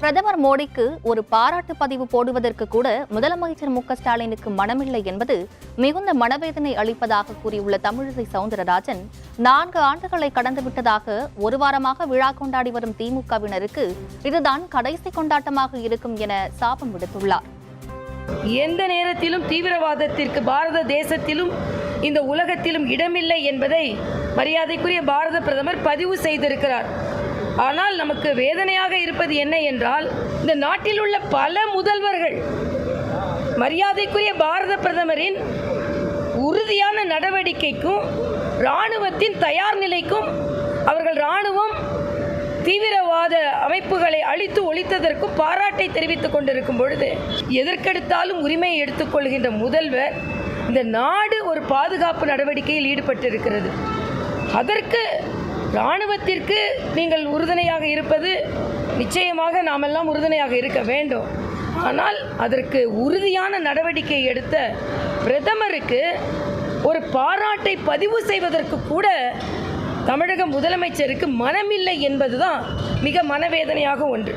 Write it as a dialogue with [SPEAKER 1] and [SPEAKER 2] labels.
[SPEAKER 1] பிரதமர் மோடிக்கு ஒரு பாராட்டு பதிவு போடுவதற்கு கூட முதலமைச்சர் மு ஸ்டாலினுக்கு மனமில்லை என்பது மிகுந்த மனவேதனை அளிப்பதாக கூறியுள்ள தமிழிசை சவுந்தரராஜன் நான்கு ஆண்டுகளை கடந்துவிட்டதாக ஒரு வாரமாக விழா கொண்டாடி வரும் திமுகவினருக்கு இதுதான் கடைசி கொண்டாட்டமாக இருக்கும் என சாபம் விடுத்துள்ளார்.
[SPEAKER 2] எந்த நேரத்திலும் தீவிரவாதத்திற்கு பாரத தேசத்திலும் இந்த உலகத்திலும் இடமில்லை என்பதை மரியாதைக்குரிய பாரத பிரதமர் பதிவு செய்திருக்கிறார். ஆனால் நமக்கு வேதனையாக இருப்பது என்ன என்றால் இந்த நாட்டில் உள்ள பல முதல்வர்கள் மரியாதைக்குரிய பாரத பிரதமரின் உறுதியான நடவடிக்கைக்கும் இராணுவத்தின் தயார் நிலைக்கும் அவர்கள் இராணுவம் தீவிரவாத அமைப்புகளை அழித்து ஒழித்ததற்கும் பாராட்டை தெரிவித்துக் கொண்டிருக்கும் பொழுது எதற்கெடுத்தாலும் உரிமையை எடுத்துக்கொள்கின்ற முதல்வர் இந்த நாடு ஒரு பாதுகாப்பு நடவடிக்கையில் ஈடுபட்டிருக்கிறது. அதற்கு இராணுவத்திற்கு நீங்கள் உறுதுணையாக இருப்பது நிச்சயமாக நாமெல்லாம் உறுதுணையாக இருக்க வேண்டும். ஆனால் அதற்கு உறுதியான நடவடிக்கை எடுத்த பிரதமருக்கு ஒரு பாராட்டை பதிவு செய்வதற்கு கூட தமிழக முதலமைச்சருக்கு மனமில்லை என்பதுதான் மிக மனவேதனையாக ஒன்று.